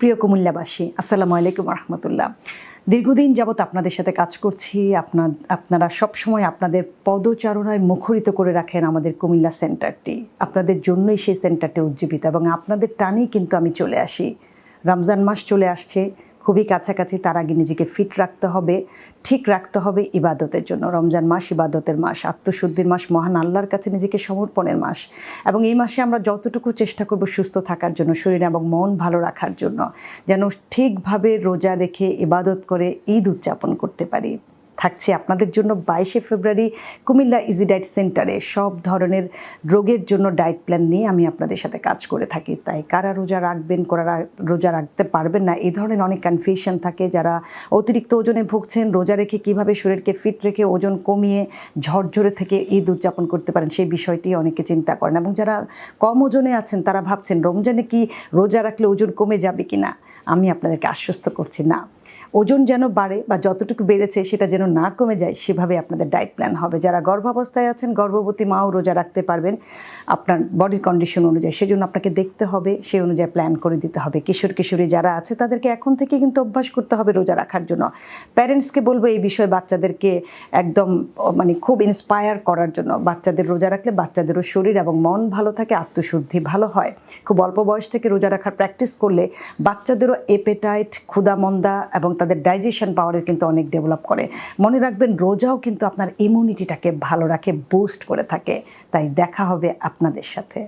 প্রিয় কুমিল্লাবাসী, আসসালামু আলাইকুম রহমতুল্লাহ দীর্ঘদিন যাবৎ আপনাদের সাথে কাজ করছি আপনার আপনারা সবসময় আপনাদের পদচারণায় মুখরিত করে রাখেন আমাদের কুমিল্লা সেন্টারটি। আপনাদের জন্যই সেই সেন্টারটি উজ্জীবিত এবং আপনাদের টানেই কিন্তু আমি চলে আসি। রমজান মাস চলে আসছে খুবই কাছাকাছি, তার আগে নিজেকে ফিট রাখতে হবে, ঠিক রাখতে হবে ইবাদতের জন্য। রমজান মাস ইবাদতের মাস, আত্মশুদ্ধির মাস, মহান আল্লাহর কাছে নিজেকে সমর্পণের মাস। এবং এই মাসে আমরা যতটুকু চেষ্টা করব সুস্থ থাকার জন্য, শরীর এবং মন ভালো রাখার জন্য, যেন ঠিকভাবে রোজা রেখে ইবাদত করে ঈদ উদযাপন করতে পারি। থাকছি আপনাদের জন্য বাইশে ফেব্রুয়ারি কুমিল্লা ইজি ডায়েট সেন্টারে সব ধরনের রোগের জন্য ডায়েট প্ল্যান নিয়ে আমি আপনাদের সাথে কাজ করে থাকি। তাই কারা রোজা রাখবেন, কারা রোজা রাখতে পারবেন না, এই ধরনের অনেক কনফিউশন থাকে। যারা অতিরিক্ত ওজনে ভুগছেন, রোজা রেখে কীভাবে শরীরকে ফিট রেখে ওজন কমিয়ে ঝরঝরে থেকে ঈদ উদযাপন করতে পারেন, সেই বিষয়টি অনেকে চিন্তা করেন এবং যারা কম ওজনে আছেন, তারা ভাবছেন, রমজানে কি রোজা রাখলে ওজন কমে যাবে কি না আমি আপনাদেরকে আশ্বস্ত করছি, না। ওজন যেন বাড়ে বা যতটুকু বেড়েছে, সেটা যেন না কমে যায়, সেভাবে আপনাদের ডায়েট প্ল্যান হবে। যারা গর্ভাবস্থায় আছেন, গর্ভবতী মাও রোজা রাখতে পারবেন আপনার বডির কন্ডিশন অনুযায়ী। সেজন্য আপনাকে দেখতে হবে, সেই অনুযায়ী প্ল্যান করে দিতে হবে। কিশোর, কিশোরী যারা আছে, তাদেরকে এখন থেকে কিন্তু অভ্যাস করতে হবে রোজা রাখার জন্য। প্যারেন্টসকে বলব এই বিষয়ে বাচ্চাদেরকে একদম মানে খুব ইন্সপায়ার করার জন্য। বাচ্চাদের রোজা রাখলে বাচ্চাদেরও শরীর এবং মন ভালো থাকে, আত্মশুদ্ধি ভালো হয়। খুব অল্প বয়স থেকে রোজা রাখার প্র্যাকটিস করলে বাচ্চাদেরও এপেটাইট ক্ষুদামন্দা এবং তাদের ডাইজেশন পাওয়ারের কিন্তু অনেক ডেভেলপ করে। মনে রাখবেন, রোজাও কিন্তু আপনার ইমিউনিটিটাকে ভালো রাখে বুস্ট করে থাকে। তাই দেখা হবে আপনাদের সাথে।